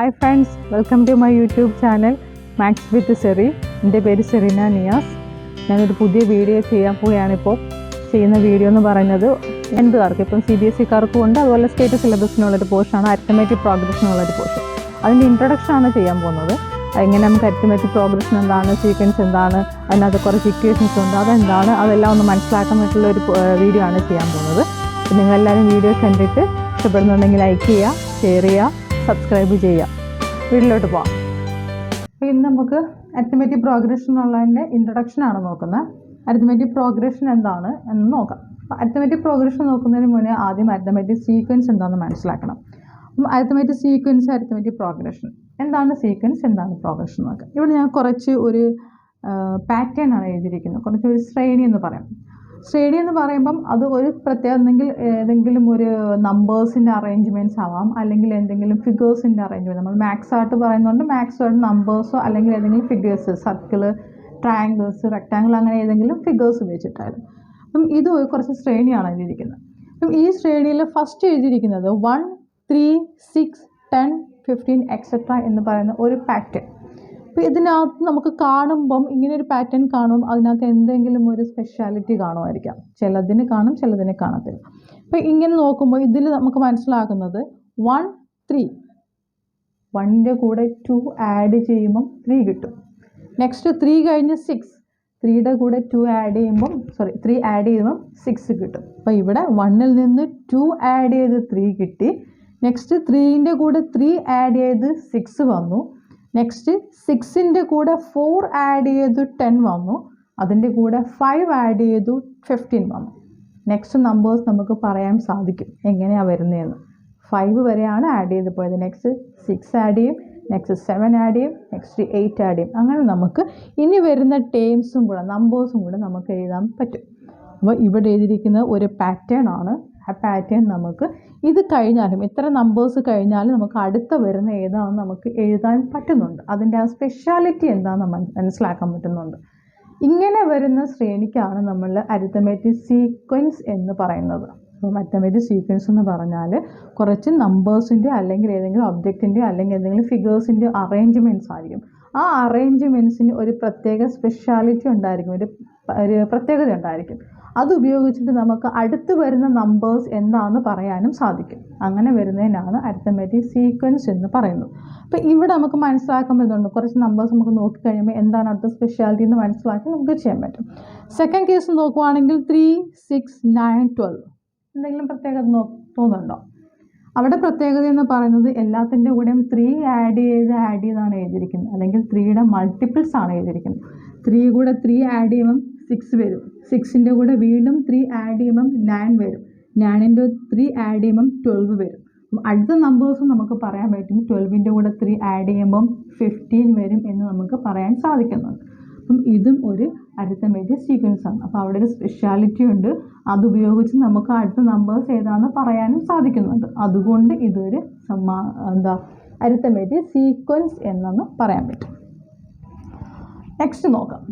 Hi friends welcome to my YouTube channel maths with സെറി എന്റെ പേര് Serena Niyas. ഞാനൊരു പുതിയ വീഡിയോ ചെയ്യാൻ പോവുകയാണിപ്പോൾ ചെയ്യുന്ന വീഡിയോ എന്ന് പറയുന്നത് എന്തുകാർക്ക്? ഇപ്പം സി ബി എസ് സിക്കാർക്കും ഉണ്ട് അതുപോലെ സ്റ്റേറ്റ് സിലബസിനുള്ളൊരു പോർഷനാണ് അരിത്തമേറ്റിക് പ്രോഗ്രഷനുള്ളൊരു പോർഷൻ അതിന്റെ ഇൻട്രൊഡക്ഷൻ ആണ് ചെയ്യാൻ പോകുന്നത്. എങ്ങനെ നമുക്ക് അരിത്തമേറ്റിക് പ്രോഗ്രഷൻ എന്താണ് സീക്വൻസ് എന്താണ് അതിനകത്ത് കുറച്ച് ഇക്വേഷൻസ് ഉണ്ട് അതെന്താണ് അതെല്ലാം ഒന്ന് മനസ്സിലാക്കാൻ പറ്റുള്ള ഒരു വീഡിയോ ആണ് ചെയ്യാൻ പോകുന്നത്. നിങ്ങളെല്ലാവരും വീഡിയോ കണ്ടിട്ട് ഇഷ്ടപ്പെടുന്നുണ്ടെങ്കിൽ ലൈക്ക് ചെയ്യുക ഷെയർ ചെയ്യുക. സബ്സ്ക്രൈബ് ചെയ്യാം. വീട്ടിലോട്ട് പോവാം. അപ്പോൾ ഇന്ന് നമുക്ക് അരിത്മെറ്റിക് പ്രോഗ്രഷൻ എന്നുള്ളതിന്റെ ഇൻട്രൊഡക്ഷൻ ആണ് നോക്കുന്നത്. അരിത്മെറ്റിക് പ്രോഗ്രഷൻ എന്താണ് എന്ന് നോക്കാം. അപ്പോൾ അരിത്മെറ്റിക് പ്രോഗ്രഷൻ നോക്കുന്നതിന് മുന്നേ ആദ്യം അരിത്മെറ്റിക് സീക്വൻസ് എന്താണെന്ന് മനസ്സിലാക്കണം. അപ്പം അരിത്മെറ്റിക് സീക്വൻസ് അരിത്മെറ്റിക് പ്രോഗ്രഷൻ എന്താണ് സീക്വൻസ് എന്താണ് പ്രോഗ്രഷൻ നോക്കാം. ഇവിടെ ഞാൻ കുറച്ച് ഒരു പാറ്റേൺ ആണ് എഴുതിയിരിക്കുന്നത്. കുറച്ച് ഒരു ശ്രേണി എന്ന് പറയാം. ശ്രേണി എന്ന് പറയുമ്പം അത് ഒരു പ്രത്യേക എന്തെങ്കിൽ ഏതെങ്കിലും ഒരു നമ്പേഴ്സിന്റെ അറേഞ്ച്മെന്റ്സ് ആവാം. അല്ലെങ്കിൽ എന്തെങ്കിലും ഫിഗേഴ്സിന്റെ അറേഞ്ച്മെന്റ് നമ്മൾ മാത്സ് ആർട്ട് പറയുന്നതുകൊണ്ട് മാത്സ് ആയിട്ട് നമ്പേഴ്സോ അല്ലെങ്കിൽ ഏതെങ്കിലും ഫിഗേഴ്സ് സർക്കിൾ ട്രയാങ്കിൾസ് റെക്ടാങ്കിൾ അങ്ങനെ ഏതെങ്കിലും ഫിഗേഴ്സ് ഉപയോഗിച്ചിട്ടായിരുന്നു. അപ്പം ഇത് കുറച്ച് ശ്രേണിയാണ് എഴുതിയിരിക്കുന്നത്. അപ്പം ഈ ശ്രേണിയിൽ ഫസ്റ്റ് എഴുതിയിരിക്കുന്നത് one three six ten fifteen etcetera എന്ന് പറയുന്ന ഒരു പാറ്റേൺ അപ്പോൾ ഇതിനകത്ത് നമുക്ക് കാണുമ്പം ഇങ്ങനെ ഒരു പാറ്റേൺ കാണും അതിനകത്ത് എന്തെങ്കിലും ഒരു സ്പെഷ്യാലിറ്റി കാണുമായിരിക്കാം. ചിലതിന് കാണും ചിലതിന് കാണത്തില്ല. അപ്പോൾ ഇങ്ങനെ നോക്കുമ്പോൾ ഇതിൽ നമുക്ക് മനസ്സിലാക്കുന്നത് വൺ ത്രീ വണ്ണിന്റെ കൂടെ ടു ആഡ് ചെയ്യുമ്പം ത്രീ കിട്ടും. നെക്സ്റ്റ് ത്രീ കഴിഞ്ഞ് സിക്സ് ത്രീയുടെ കൂടെ ടു ആഡ് ചെയ്യുമ്പം സോറി ത്രീ ആഡ് ചെയ്യുമ്പം സിക്സ് കിട്ടും. അപ്പോൾ ഇവിടെ വണ്ണിൽ നിന്ന് ടു ആഡ് ചെയ്ത് ത്രീ കിട്ടി. നെക്സ്റ്റ് ത്രീന്റെ കൂടെ ത്രീ ആഡ് ചെയ്ത് സിക്സ് വന്നു. നെക്സ്റ്റ് സിക്സിന്റെ കൂടെ ഫോർ ആഡ് ചെയ്തു ടെൻ വന്നു. അതിന്റെ കൂടെ ഫൈവ് ആഡ് ചെയ്തു ഫിഫ്റ്റീൻ വന്നു. നെക്സ്റ്റ് നമ്പേഴ്സ് നമുക്ക് പറയാൻ സാധിക്കും എങ്ങനെയാണ് വരുന്നതെന്ന്. ഫൈവ് വരെയാണ് ആഡ് ചെയ്ത് പോയത്. നെക്സ്റ്റ് സിക്സ് ആഡ് ചെയ്യും. നെക്സ്റ്റ് സെവൻ ആഡ് ചെയ്യും. നെക്സ്റ്റ് എയ്റ്റ് ആഡ് ചെയ്യും. അങ്ങനെ നമുക്ക് ഇനി വരുന്ന ടേംസും കൂടെ നമ്പേഴ്സും കൂടെ നമുക്ക് എഴുതാൻ പറ്റും. അപ്പോൾ ഇവിടെ എഴുതിയിരിക്കുന്ന ഒരു പാറ്റേൺ ആണ്. ആ പാറ്റേൺ നമുക്ക് ഇത് കഴിഞ്ഞാലും എത്ര നമ്പേഴ്സ് കഴിഞ്ഞാലും നമുക്ക് അടുത്ത വരുന്ന ഏതാണെന്ന് നമുക്ക് എഴുതാൻ പറ്റുന്നുണ്ട്. അതിന്റെ ആ സ്പെഷ്യാലിറ്റി എന്താണെന്ന് മനസ്സിലാക്കാൻ പറ്റുന്നുണ്ട്. ഇങ്ങനെ വരുന്ന ശ്രേണിക്കാണ് നമ്മൾ അരിത്തമെറ്റിക് സീക്വൻസ് എന്ന് പറയുന്നത്. അപ്പോൾ മറ്റമേറ്റിക് സീക്വൻസ് എന്ന് പറഞ്ഞാൽ കുറച്ച് നമ്പേഴ്സിന്റെ അല്ലെങ്കിൽ ഏതെങ്കിലും ഒബ്ജക്റ്റിന്റെ അല്ലെങ്കിൽ ഏതെങ്കിലും ഫിഗേഴ്സിന്റെ അറേഞ്ച്മെന്റ്സ് ആയിരിക്കും. ആ അറേഞ്ച്മെന്റ്സിന് ഒരു പ്രത്യേക സ്പെഷ്യാലിറ്റി ഉണ്ടായിരിക്കും. ഒരു ഒരു പ്രത്യേകത ഉണ്ടായിരിക്കും. അത് ഉപയോഗിച്ചിട്ട് നമുക്ക് അടുത്ത് വരുന്ന നമ്പേഴ്സ് എന്താണെന്ന് പറയാനും സാധിക്കും. അങ്ങനെ വരുന്നതിനാണ് അരിത്തമാറ്റിക് സീക്വൻസ് എന്ന് പറയുന്നത്. അപ്പോൾ ഇവിടെ നമുക്ക് മനസ്സിലാക്കാൻ പറ്റുന്നുണ്ട്. കുറച്ച് നമ്പേഴ്സ് നമുക്ക് നോക്കിക്കഴിയുമ്പോൾ എന്താണ് അടുത്ത സ്പെഷ്യാലിറ്റി എന്ന് മനസ്സിലാക്കി നമുക്ക് ചെയ്യാൻ പറ്റും. സെക്കൻഡ് കേസ് നോക്കുവാണെങ്കിൽ ത്രീ സിക്സ് നയൻ ട്വൽവ് എന്തെങ്കിലും പ്രത്യേകത തോന്നുന്നുണ്ടോ? അവിടെ പ്രത്യേകത എന്ന് പറയുന്നത് എല്ലാത്തിന്റെ കൂടെയും ത്രീ ആഡ് ചെയ്ത് ആഡ് ചെയ്താണ് എഴുതിയിരിക്കുന്നത്. അല്ലെങ്കിൽ ത്രീയുടെ മൾട്ടിപ്പിൾസ് ആണ് എഴുതിയിരിക്കുന്നത്. ത്രീ കൂടെ ത്രീ ആഡ് ചെയ്യുമ്പം സിക്സ് വരും. സിക്സിന്റെ കൂടെ വീണ്ടും ത്രീ ആഡ് ചെയ്യുമ്പം നയൻ വരും. നയനിന്റെ ത്രീ ആഡ് ചെയ്യുമ്പം ട്വൽവ് വരും. അടുത്ത നമ്പേഴ്സും നമുക്ക് പറയാൻ പറ്റും. ട്വൽവിന്റെ കൂടെ ത്രീ ആഡ് ചെയ്യുമ്പം ഫിഫ്റ്റീൻ വരും എന്ന് നമുക്ക് പറയാൻ സാധിക്കുന്നുണ്ട്. അപ്പം ഇതും ഒരു അരിത്തമെറ്റിക് സീക്വൻസ് ആണ്. അപ്പോൾ അവിടെ ഒരു സ്പെഷ്യാലിറ്റി ഉണ്ട്. അതുപയോഗിച്ച് നമുക്ക് അടുത്ത നമ്പേഴ്സ് ഏതാണെന്ന് പറയാനും സാധിക്കുന്നുണ്ട്. അതുകൊണ്ട് ഇതൊരു സമ്മാ എന്താ അരിത്തമെറ്റിക് സീക്വൻസ് എന്നൊന്ന് പറയാൻ പറ്റും. നെക്സ്റ്റ് നോക്കാം.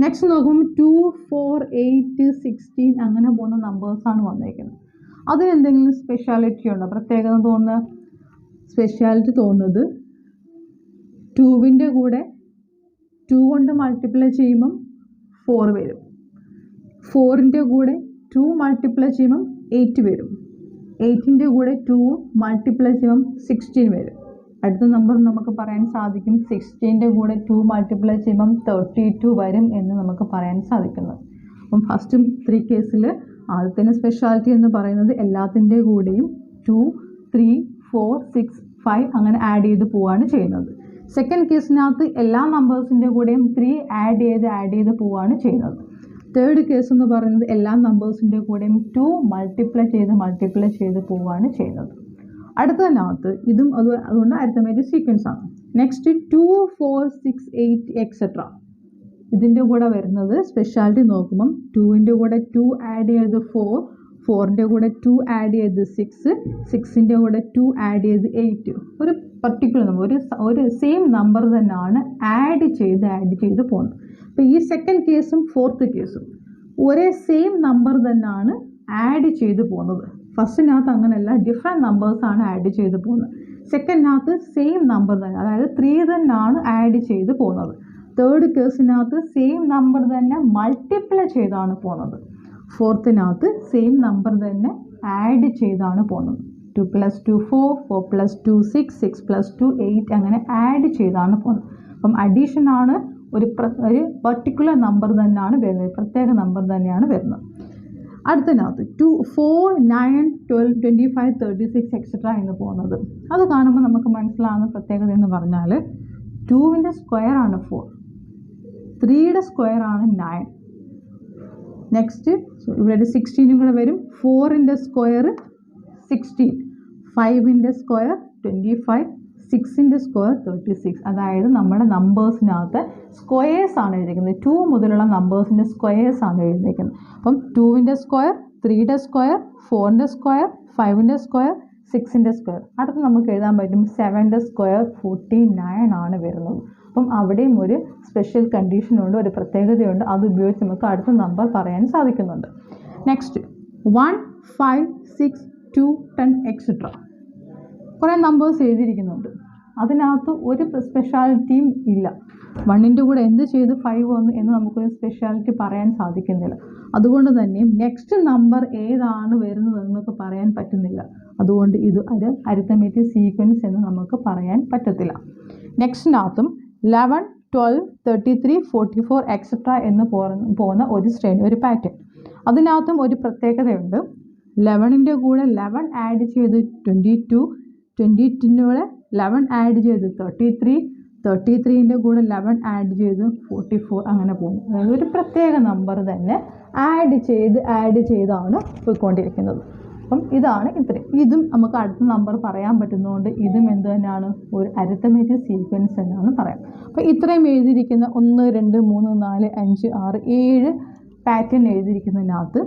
നെക്സ്റ്റ് നോക്കുമ്പോൾ ടു ഫോർ എയ്റ്റ് സിക്സ്റ്റീൻ അങ്ങനെ പോകുന്ന നമ്പേഴ്സാണ് വന്നേക്കുന്നത്. അതിനെന്തെങ്കിലും സ്പെഷ്യാലിറ്റി ഉണ്ടോ? പ്രത്യേകത തോന്നുന്ന? സ്പെഷ്യാലിറ്റി തോന്നുന്നത് ടൂവിന്റെ കൂടെ ടു കൊണ്ട് മൾട്ടിപ്ലൈ ചെയ്യുമ്പം ഫോർ വരും. ഫോറിന്റെ കൂടെ ടു മൾട്ടിപ്ലൈ ചെയ്യുമ്പം എയ്റ്റ് വരും. എയ്റ്റിന്റെ കൂടെ ടു മൾട്ടിപ്ലൈ ചെയ്യുമ്പം സിക്സ്റ്റീൻ വരും. അടുത്ത നമ്പർ നമുക്ക് പറയാൻ സാധിക്കും. സിക്സ്റ്റീന്റെ കൂടെ ടു മൾട്ടിപ്ലൈ ചെയ്യുമ്പം തേർട്ടി ടു വരും എന്ന് നമുക്ക് പറയാൻ സാധിക്കുന്നത് അപ്പം ഫസ്റ്റ് ത്രീ കേസിൽ ആദ്യത്തിന്റെ സ്പെഷ്യാലിറ്റി എന്ന് പറയുന്നത് എല്ലാത്തിന്റെ കൂടെയും two three four six five അങ്ങനെ ആഡ് ചെയ്ത് പോവുകയാണ് ചെയ്യുന്നത്. സെക്കൻഡ് കേസിനകത്ത് എല്ലാ നമ്പേഴ്സിന്റെ കൂടെയും ത്രീ ആഡ് ചെയ്ത് ആഡ് ചെയ്ത് പോവുകയാണ് ചെയ്യുന്നത്. തേർഡ് കേസ് എന്ന് പറയുന്നത് എല്ലാ നമ്പേഴ്സിന്റെ കൂടെയും ടു മൾട്ടിപ്ലൈ ചെയ്ത് മൾട്ടിപ്ലൈ ചെയ്ത് പോവുകയാണ് ചെയ്യുന്നത്. അടുത്തതിനകത്ത് ഇതും അത് അതുകൊണ്ട് അരിത്തമെറ്റിക് സീക്വൻസ് ആണ്. Next two four six eight etcetera ഇതിന്റെ കൂടെ വരുന്നത് സ്പെഷ്യാലിറ്റി നോക്കുമ്പം ടുവിന്റെ കൂടെ ടു ആഡ് ചെയ്ത് ഫോർ ഫോറിന്റെ കൂടെ ടു ആഡ് ചെയ്ത് സിക്സ് സിക്സിന്റെ കൂടെ ടു ആഡ് ചെയ്ത് എയ്റ്റ് ഒരു പർട്ടിക്കുലർ നമ്പർ ഒരു ഒരു സെയിം നമ്പർ തന്നെയാണ് ആഡ് ചെയ്ത് ആഡ് ചെയ്ത് പോകുന്നത്. അപ്പോൾ ഈ സെക്കൻഡ് കേസും ഫോർത്ത് കേസും ഒരേ സെയിം നമ്പർ തന്നെയാണ് ആഡ് ചെയ്ത് പോകുന്നത്. ഫസ്റ്റിനകത്ത് അങ്ങനെയല്ല ഡിഫറെന്റ് നമ്പേഴ്സാണ് ആഡ് ചെയ്ത് പോകുന്നത്. സെക്കൻഡിനകത്ത് സെയിം നമ്പർ തന്നെ അതായത് ത്രീ തന്നെയാണ് ആഡ് ചെയ്ത് പോകുന്നത്. തേർഡ് കേസിനകത്ത് സെയിം നമ്പർ തന്നെ മൾട്ടിപ്ലൈ ചെയ്താണ് പോകുന്നത്. ഫോർത്തിനകത്ത് സെയിം നമ്പർ തന്നെ ആഡ് ചെയ്താണ് പോകുന്നത്. Two plus two four four plus two six six plus two eight അങ്ങനെ ആഡ് ചെയ്താണ് പോകുന്നത് അപ്പം അഡീഷൻ ആണ് ഒരു ഒരു പർട്ടിക്കുലർ നമ്പർ തന്നെയാണ് വരുന്നത്. പ്രത്യേക നമ്പർ തന്നെയാണ് വരുന്നത്. അടുത്തതിനകത്ത് two four nine twelve twenty five thirty six etcetera എന്ന് പോകുന്നത്. അത് കാണുമ്പോൾ നമുക്ക് മനസ്സിലാകുന്ന പ്രത്യേകത എന്ന് പറഞ്ഞാൽ ടുവിന്റെ സ്ക്വയർ ആണ് ഫോർ ത്രീയുടെ സ്ക്വയർ ആണ് നയൻ നെക്സ്റ്റ് ഇവിടെ സിക്സ്റ്റീനും കൂടെ വരും. ഫോറിന്റെ സ്ക്വയർ സിക്സ്റ്റീൻ ഫൈവിന്റെ സ്ക്വയർ ട്വന്റി ഫൈവ് സിക്സിന്റെ സ്ക്വയർ തേർട്ടി സിക്സ് അതായത് നമ്മുടെ നമ്പേഴ്സിനകത്ത് സ്ക്വയേഴ്സ് ആണ് എഴുതിയിരിക്കുന്നത്. ടു മുതലുള്ള നമ്പേഴ്സിന്റെ സ്ക്വയേഴ്സ് ആണ് എഴുതിയിരിക്കുന്നത്. അപ്പം ടുവിന്റെ സ്ക്വയർ ത്രീയുടെ സ്ക്വയർ ഫോറിന്റെ സ്ക്വയർ ഫൈവിന്റെ സ്ക്വയർ സിക്സിന്റെ സ്ക്വയർ അടുത്ത് നമുക്ക് എഴുതാൻ പറ്റും സെവന്റെ സ്ക്വയർ ഫോർട്ടി നയൻ ആണ് വരുന്നത്. അപ്പം അവിടെയും ഒരു സ്പെഷ്യൽ കണ്ടീഷനുണ്ട് ഒരു പ്രത്യേകതയുണ്ട്. അത് ഉപയോഗിച്ച് നമുക്ക് അടുത്ത നമ്പർ പറയാൻ സാധിക്കുന്നുണ്ട്. Next one five six two ten etcetera കുറേ നമ്പേഴ്സ് എഴുതിയിരിക്കുന്നുണ്ട്. അതിനകത്ത് ഒരു സ്പെഷ്യാലിറ്റിയും ഇല്ല. വണ്ണിന്റെ കൂടെ എന്ത് ചെയ്ത് ഫൈവ് വന്നു എന്ന് നമുക്കൊരു സ്പെഷ്യാലിറ്റി പറയാൻ സാധിക്കുന്നില്ല. അതുകൊണ്ട് തന്നെ നെക്സ്റ്റ് നമ്പർ ഏതാണ് വരുന്നത് നമുക്ക് പറയാൻ പറ്റുന്നില്ല. അതുകൊണ്ട് ഇത് ഒരു അരിത്തമേറ്റിക് സീക്വൻസ് എന്ന് നമുക്ക് പറയാൻ പറ്റത്തില്ല. നെക്സ്റ്റിനകത്തും eleven twelve thirty three forty four etcetera എന്ന് പോകുന്ന ഒരു ശ്രേണി ഒരു പാറ്റേൺ അതിനകത്തും ഒരു പ്രത്യേകതയുണ്ട്. ലെവനിന്റെ കൂടെ ലെവൻ ആഡ് ചെയ്ത് ട്വന്റി ടു ട്വന്റി ടുവിന്റെ കൂടെ ലെവൻ ആഡ് ചെയ്ത് തേർട്ടി ത്രീ തേർട്ടി ത്രീന്റെ കൂടെ ലെവൻ ആഡ് ചെയ്ത് ഫോർട്ടി ഫോർ അങ്ങനെ പോകും അതായത് ഒരു പ്രത്യേക നമ്പർ തന്നെ ആഡ് ചെയ്ത് ആഡ് ചെയ്താണ് പോയിക്കൊണ്ടിരിക്കുന്നത്. അപ്പം ഇതാണ് ഇത്രയും. ഇതും നമുക്ക് അടുത്ത നമ്പർ പറയാൻ പറ്റുന്നതുകൊണ്ട് ഇതും എന്ത് തന്നെയാണ്? ഒരു അരിത്തമേറ്റിക് സീക്വൻസ് തന്നെയാണ് പറയാം. അപ്പോൾ ഇത്രയും എഴുതിയിരിക്കുന്ന ഒന്ന് രണ്ട് മൂന്ന് നാല് അഞ്ച് ആറ് ഏഴ് പാറ്റേൺ എഴുതിയിരിക്കുന്നതിനകത്ത്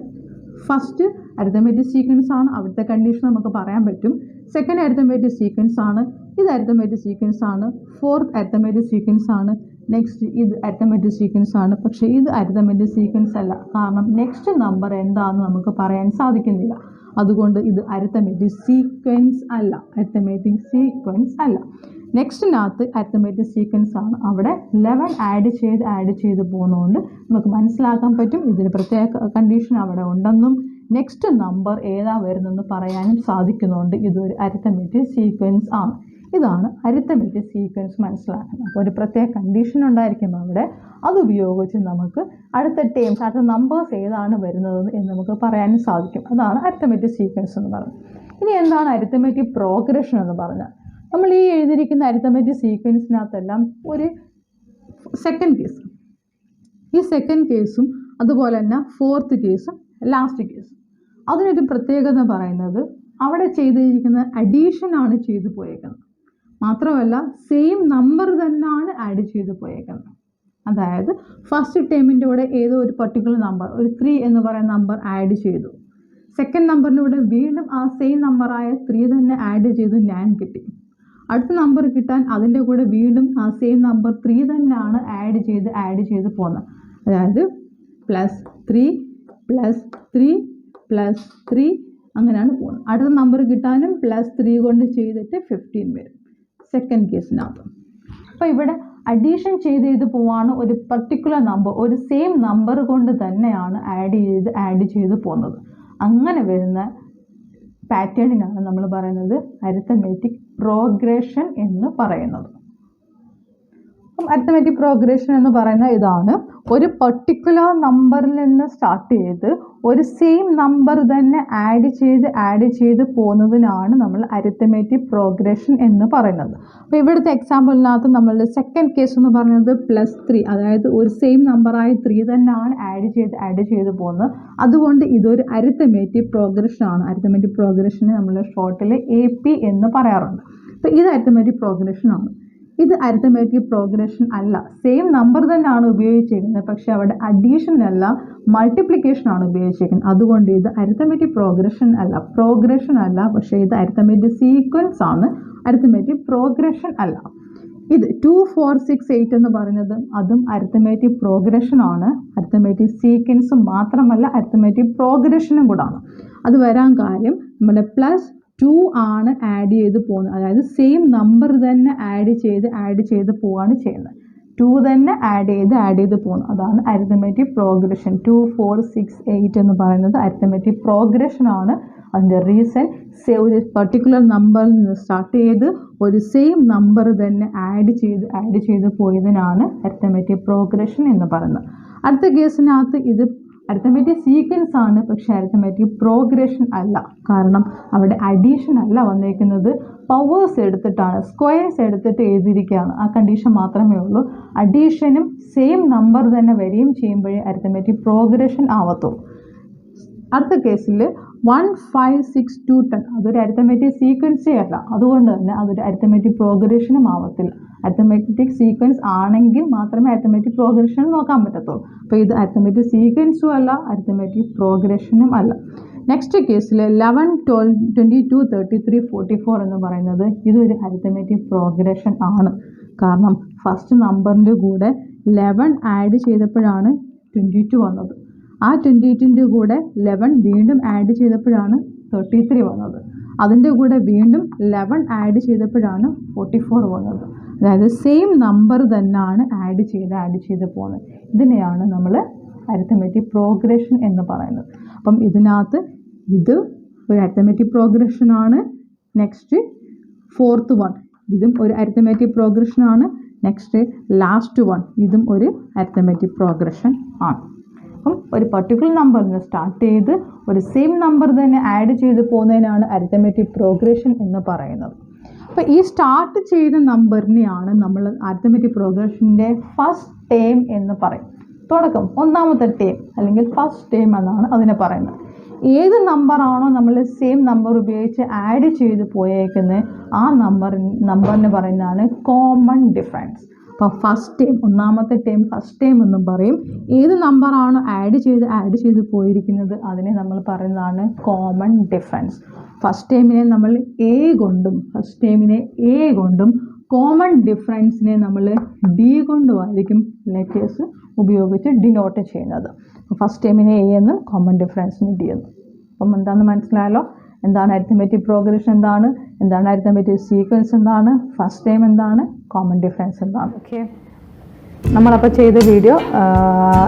ഫസ്റ്റ് അരിത്തമെറ്റിക് സീക്വൻസ് ആണ്. അവിടുത്തെ കണ്ടീഷൻ നമുക്ക് പറയാൻ പറ്റും. സെക്കൻഡ് അരിതമേറ്റിക് സീക്വൻസ് ആണ്. ഇത് അരിതമേറ്റിക് സീക്വൻസ് ആണ്. ഫോർത്ത് അരിത്തമെറ്റിക് സീക്വൻസ് ആണ്. നെക്സ്റ്റ് ഇത് അരിത്തമെറ്റിക് സീക്വൻസ് ആണ്. പക്ഷേ ഇത് അരിതമേറ്റിക് സീക്വൻസ് അല്ല. കാരണം നെക്സ്റ്റ് നമ്പർ എന്താണെന്ന് നമുക്ക് പറയാൻ സാധിക്കുന്നില്ല. അതുകൊണ്ട് ഇത് അരിതമേറ്റിക് സീക്വൻസ് അല്ല. അരിത്തമെറ്റിക് സീക്വൻസ് അല്ല. നെക്സ്റ്റിനകത്ത് അരിത്തമെറ്റിക് സീക്വൻസ് ആണ്. അവിടെ ലെവൻ ആഡ് ചെയ്ത് ആഡ് ചെയ്ത് പോകുന്നതുകൊണ്ട് നമുക്ക് മനസ്സിലാക്കാൻ പറ്റും. ഇതിന് പ്രത്യേക കണ്ടീഷൻ അവിടെ ഉണ്ടെന്നും നെക്സ്റ്റ് നമ്പർ ഏതാ വരുന്നതെന്ന് പറയാനും സാധിക്കുന്നുണ്ട്. ഇതൊരു അരിത്തമെറ്റിക് സീക്വൻസ് ആണ്. ഇതാണ് അരിത്തമെറ്റിക് സീക്വൻസ് മനസ്സിലാക്കുന്നത്. അപ്പോൾ ഒരു പ്രത്യേക കണ്ടീഷൻ ഉണ്ടായിരിക്കും അവിടെ അതുപയോഗിച്ച് നമുക്ക് അടുത്ത ടേംസ് അടുത്ത നമ്പേഴ്സ് ഏതാണ് വരുന്നത് എന്ന് നമുക്ക് പറയാനും സാധിക്കും. അതാണ് അരിത്തമെറ്റിക് സീക്വൻസ് എന്ന് പറയുന്നത്. ഇനി എന്താണ് അരിത്തമെറ്റിക് പ്രോഗ്രഷൻ എന്ന് പറഞ്ഞാൽ? നമ്മൾ ഈ എഴുതിയിരിക്കുന്ന അരിത്തമെറ്റിക് സീക്വൻസിനകത്തെല്ലാം ഒരു സെക്കൻഡ് കേസ് ഈ സെക്കൻഡ് കേസും അതുപോലെ തന്നെ ഫോർത്ത് കേസും ലാസ്റ്റ് കേസ് അതിനൊരു പ്രത്യേകത പറയുന്നത് അവിടെ ചെയ്തിരിക്കുന്ന അഡീഷൻ ആണ് ചെയ്തു പോയേക്കുന്നത്. മാത്രമല്ല സെയിം നമ്പർ തന്നെയാണ് ആഡ് ചെയ്ത് പോയേക്കുന്നത്. അതായത് ഫസ്റ്റ് ടേമിന്റെ കൂടെ ഏതോ ഒരു പർട്ടിക്കുലർ നമ്പർ ഒരു ത്രീ എന്ന് പറയുന്ന നമ്പർ ആഡ് ചെയ്തു. സെക്കൻഡ് നമ്പറിന്റെ കൂടെ വീണ്ടും ആ സെയിം നമ്പറായ ത്രീ തന്നെ ആഡ് ചെയ്തു ഞാൻ കിട്ടി. അടുത്ത നമ്പർ കിട്ടാൻ അതിന്റെ കൂടെ വീണ്ടും ആ സെയിം നമ്പർ ത്രീ തന്നെയാണ് ആഡ് ചെയ്ത് ആഡ് ചെയ്ത് പോകുന്നത് അതായത് plus three plus three plus three അങ്ങനെയാണ് പോകുന്നത് അടുത്ത നമ്പർ കിട്ടാനും പ്ലസ് ത്രീ കൊണ്ട് ചെയ്തിട്ട് ഫിഫ്റ്റീൻ വരും. സെക്കൻഡ് കേസിനകത്ത് അപ്പോൾ ഇവിടെ അഡീഷൻ ചെയ്ത് ചെയ്ത് പോവാണ് ഒരു പർട്ടിക്കുലർ നമ്പർ ഒരു സെയിം നമ്പർ കൊണ്ട് തന്നെയാണ് ആഡ് ചെയ്ത് ആഡ് ചെയ്ത് പോകുന്നത് അങ്ങനെ വരുന്ന പാറ്റേണിനാണ് നമ്മൾ പറയുന്നത് അരിത്തമേറ്റിക് പ്രോഗ്രഷൻ എന്ന് പറയുന്നത്. അപ്പം അരിത്തമെറ്റിക് പ്രോഗ്രഷൻ എന്ന് പറയുന്ന ഇതാണ്. ഒരു പർട്ടിക്കുലർ നമ്പറിൽ നിന്ന് സ്റ്റാർട്ട് ചെയ്ത് ഒരു സെയിം നമ്പർ തന്നെ ആഡ് ചെയ്ത് ആഡ് ചെയ്ത് പോകുന്നതിനാണ് നമ്മൾ അരിത്തമെറ്റിക് പ്രോഗ്രഷൻ എന്ന് പറയുന്നത്. അപ്പോൾ ഇവിടുത്തെ എക്സാമ്പിളിനകത്ത് നമ്മളുടെ സെക്കൻഡ് കേസ് എന്ന് പറയുന്നത് പ്ലസ് ത്രീ അതായത് ഒരു സെയിം നമ്പറായ ത്രീ തന്നെയാണ് ആഡ് ചെയ്ത് ആഡ് ചെയ്ത് പോകുന്നത്. അതുകൊണ്ട് ഇതൊരു അരിത്തമെറ്റിക് പ്രോഗ്രഷൻ ആണ്. അരിത്തമെറ്റിക് പ്രോഗ്രഷനെ നമ്മൾ ഷോർട്ടിൽ എ പി എന്ന് പറയാറുണ്ട്. അപ്പോൾ ഇത് അരിത്തമെറ്റിക് പ്രോഗ്രഷൻ ആണ്. ഇത് അരിത്തമെറ്റിക് പ്രോഗ്രഷൻ അല്ല. സെയിം നമ്പർ തന്നെയാണ് ഉപയോഗിച്ചിരിക്കുന്നത്. പക്ഷെ അവിടെ അഡീഷൻ അല്ല മൾട്ടിപ്ലിക്കേഷൻ ആണ് ഉപയോഗിച്ചിരിക്കുന്നത്. അതുകൊണ്ട് ഇത് അരിത്തമെറ്റിക് പ്രോഗ്രഷൻ അല്ല. പ്രോഗ്രഷൻ അല്ല പക്ഷേ ഇത് അരിത്തമെറ്റിക് സീക്വൻസ് ആണ്. അരിത്തമെറ്റിക് പ്രോഗ്രഷൻ അല്ല. ഇത് ടു ഫോർ സിക്സ് എയ്റ്റ് എന്ന് പറയുന്നത് അതും അരിത്തമെറ്റിക് പ്രോഗ്രഷൻ ആണ്. അരിത്തമെറ്റിക് സീക്വൻസും മാത്രമല്ല അരിത്തമെറ്റിക് പ്രോഗ്രഷനും കൂടാണ്. അത് വരാൻ കാര്യം നമ്മുടെ പ്ലസ് ടു ആണ് ആഡ് ചെയ്ത് പോകുന്നത്. അതായത് സെയിം നമ്പർ തന്നെ ആഡ് ചെയ്ത് ആഡ് ചെയ്ത് പോവാണ് ചെയ്യുന്നത്. ടു തന്നെ ആഡ് ചെയ്ത് ആഡ് ചെയ്ത് പോകുന്നു. അതാണ് arithmetic progression two four six eight എന്ന് പറയുന്നത് അരിത്തമെറ്റിക് പ്രോഗ്രഷൻ ആണ്. അതിന്റെ റീസൺ ഒരു പർട്ടിക്കുലർ നമ്പറിൽ നിന്ന് സ്റ്റാർട്ട് ചെയ്ത് ഒരു സെയിം നമ്പർ തന്നെ ആഡ് ചെയ്ത് ആഡ് ചെയ്ത് പോയതിനാണ് അരിത്തമെറ്റിക് പ്രോഗ്രഷൻ എന്ന് പറയുന്നത്. അടുത്ത കേസിനകത്ത് ഇത് അരിത്തമെറ്റിക് സീക്വൻസ് ആണ് പക്ഷേ അരിത്തമെറ്റിക് പ്രോഗ്രഷൻ അല്ല. കാരണം അവിടെ അഡീഷൻ അല്ല വന്നേക്കുന്നത്. പവേഴ്സ് എടുത്തിട്ടാണ് സ്ക്വയേഴ്സ് എടുത്തിട്ട് എഴുതിയിരിക്കുകയാണ്. ആ കണ്ടീഷൻ മാത്രമേ ഉള്ളൂ. അഡീഷനും സെയിം നമ്പർ തന്നെ വരികയും ചെയ്യുമ്പോഴേ അരിത്തമെറ്റിക് പ്രോഗ്രഷൻ ആവത്തുള്ളൂ അടുത്ത കേസിൽ one five six two ten അതൊരു അരിത്തമെറ്റിക് സീക്വൻസേ അല്ല. അതുകൊണ്ട് തന്നെ അതൊരു അരിത്തമെറ്റിക് പ്രോഗ്രഷനും ആവത്തില്ല. അരിത്തമെറ്റിക് സീക്വൻസ് ആണെങ്കിൽ മാത്രമേ അരിത്തമെറ്റിക് പ്രോഗ്രഷൻ നോക്കാൻ പറ്റത്തുള്ളൂ. അപ്പോൾ ഇത് അരിത്തമെറ്റിക് സീക്വൻസും അല്ല അരിത്തമെറ്റിക് പ്രോഗ്രഷനും അല്ല. നെക്സ്റ്റ് കേസിൽ eleven twelve twenty two thirty three forty four എന്ന് പറയുന്നത് ഇതൊരു അരിത്തമെറ്റിക് പ്രോഗ്രഷൻ ആണ്. കാരണം ഫസ്റ്റ് നമ്പറിന്റെ കൂടെ ലെവൻ ആഡ് ചെയ്തപ്പോഴാണ് ട്വന്റി ടു വന്നത്. ആ ട്വന്റി എയ്റ്റിന്റെ കൂടെ ലെവൻ വീണ്ടും ആഡ് ചെയ്തപ്പോഴാണ് തേർട്ടി ത്രീ വന്നത്. അതിന്റെ കൂടെ വീണ്ടും ലെവൻ ആഡ് ചെയ്തപ്പോഴാണ് ഫോർട്ടി ഫോർ വന്നത്. അതായത് സെയിം നമ്പർ തന്നെയാണ് ആഡ് ചെയ്ത് ആഡ് ചെയ്ത് പോകുന്നത് ഇതിനെയാണ് നമ്മൾ അരിത്തമെറ്റിക് പ്രോഗ്രഷൻ എന്ന് പറയുന്നത്. അപ്പം ഇതിനകത്ത് ഇത് ഒരു അരിത്തമെറ്റിക് പ്രോഗ്രഷനാണ് നെക്സ്റ്റ് ഫോർത്ത് വൺ ഇതും ഒരു അരിത്തമെറ്റിക് പ്രോഗ്രഷനാണ് നെക്സ്റ്റ് ലാസ്റ്റ് വൺ ഇതും ഒരു അരിത്തമെറ്റിക് പ്രോഗ്രഷൻ ആണ്. അപ്പം ഒരു പർട്ടിക്കുലർ നമ്പറിൽ നിന്ന് സ്റ്റാർട്ട് ചെയ്ത് ഒരു സെയിം നമ്പർ തന്നെ ആഡ് ചെയ്ത് പോകുന്നതിനാണ് അരിത്തമെറ്റിക് പ്രോഗ്രഷൻ എന്ന് പറയുന്നത്. അപ്പോൾ ഈ സ്റ്റാർട്ട് ചെയ്ത നമ്പറിനെയാണ് നമ്മൾ അരിത്തമെറ്റിക് പ്രോഗ്രഷന്റെ ഫസ്റ്റ് ടേം എന്ന് പറയും. തുടക്കം ഒന്നാമത്തെ ടേം അല്ലെങ്കിൽ ഫസ്റ്റ് ടേം എന്നാണ് അതിനെ പറയുന്നത്. ഏത് നമ്പറാണോ നമ്മൾ സെയിം നമ്പർ ഉപയോഗിച്ച് ആഡ് ചെയ്ത് പോയേക്കുന്നത് ആ നമ്പർ നമ്പറിന് പറയുന്നതാണ് കോമൺ ഡിഫറൻസ് അപ്പോൾ ഫസ്റ്റ് ടൈം ഒന്നാമത്തെ ടൈം ഫസ്റ്റ് ടൈം എന്നും പറയും. ഏത് നമ്പറാണ് ആഡ് ചെയ്ത് ആഡ് ചെയ്ത് പോയിരിക്കുന്നത്? അതിനെ നമ്മൾ പറയുന്നതാണ് കോമൺ ഡിഫറൻസ് ഫസ്റ്റ് ടൈമിനെ നമ്മൾ എ കൊണ്ടും ഫസ്റ്റ് ടൈമിനെ എ കൊണ്ടും കോമൺ ഡിഫറൻസിനെ നമ്മൾ ഡി കൊണ്ടുമായിരിക്കും ലെറ്റേഴ്സ് ഉപയോഗിച്ച് ഡിനോട്ട് ചെയ്യുന്നത്. ഫസ്റ്റ് ടൈമിനെ എ എന്ന് കോമൺ ഡിഫറൻസിന് ഡി എന്ന്. അപ്പം എന്താണെന്ന് മനസ്സിലായല്ലോ? എന്താണ് അരിത്തമെറ്റിക് പ്രോഗ്രഷൻ എന്താണ്? എന്താണ് അരിത്തമെറ്റിക് സീക്വൻസ് എന്താണ്? ഫസ്റ്റ് ടൈം എന്താണ്? കോമൺ ഡിഫറൻസ് എന്താണ്? ഓക്കെ നമ്മളപ്പോൾ ചെയ്ത വീഡിയോ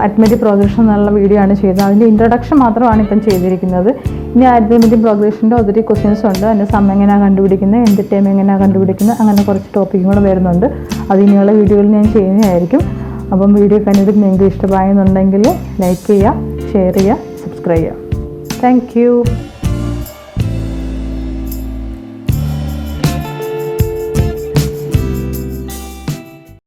അരിത്തമെറ്റിക് പ്രോഗ്രഷൻ എന്നുള്ള വീഡിയോ ആണ് ചെയ്തത്. അതിന്റെ ഇൻട്രൊഡക്ഷൻ മാത്രമാണ് ഇപ്പം ചെയ്തിരിക്കുന്നത്. ഇനി അരിത്തമെറ്റിക് പ്രോഗ്രഷന്റെ ഒത്തിരി ക്വസ്റ്റ്യൻസ് ഉണ്ട്. അതിന്റെ സമയം എങ്ങനെയാണ് കണ്ടുപിടിക്കുന്നത് എന്ത് ടൈം എങ്ങനെയാണ് കണ്ടുപിടിക്കുന്നത് അങ്ങനെ കുറച്ച് ടോപ്പിക്കും കൂടെ വരുന്നുണ്ട്. അത് ഇനിയുള്ള വീഡിയോയിൽ ഞാൻ ചെയ്യുന്നതായിരിക്കും. അപ്പം വീഡിയോ കണ്ടിട്ട് നിങ്ങൾക്ക് ഇഷ്ടമായെന്നുണ്ടെങ്കിൽ ലൈക്ക് ചെയ്യുക ഷെയർ ചെയ്യുക സബ്സ്ക്രൈബ് ചെയ്യുക. താങ്ക്